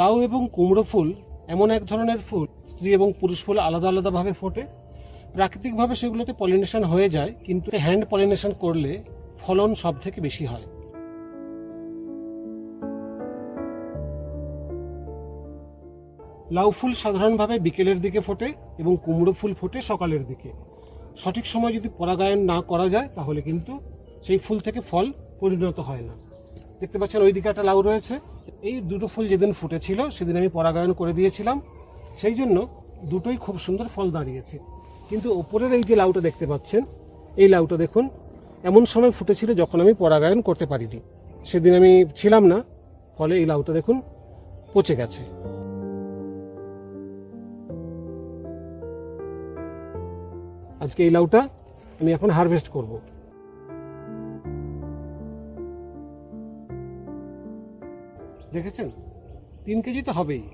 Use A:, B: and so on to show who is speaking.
A: লাউ এবং কুমড়ো ফুল এমন এক ধরনের ফুল, স্ত্রী এবং পুরুষ ফুল আলাদা আলাদাভাবে ফোটে। প্রাকৃতিকভাবে সেগুলোতে পলিনেশন হয়ে যায়, কিন্তু হ্যান্ড পলিনেশন করলে ফলন সব থেকে বেশি হয়। লাউ ফুল সাধারণভাবে বিকেলের দিকে ফোটে এবং কুমড়ো ফুল ফোটে সকালের দিকে। সঠিক সময় যদি পরাগায়ন না করা যায়, তাহলে কিন্তু সেই ফুল থেকে ফল পরিণত হয় না। দেখতে পাচ্ছেন ওই দিকে একটা লাউ রয়েছে। এই দুটো ফুল যেদিন ফুটেছিল, সেদিন আমি পরাগায়ন করে দিয়েছিলাম। সেই জন্য দুটোই খুব সুন্দর ফল দাঁড়িয়েছে। কিন্তু ওপরের এই যে লাউটা দেখতে পাচ্ছেন, এই লাউটা দেখুন, এমন সময় ফুটেছিল যখন আমি পরাগায়ন করতে পারিনি। সেদিন আমি ছিলাম না, ফলে এই লাউটা দেখুন, পচে গেছে। আজকে এই লাউটা আমি এখন হারভেস্ট করব। দেখেছেন? তিন কেজি তো হবেই।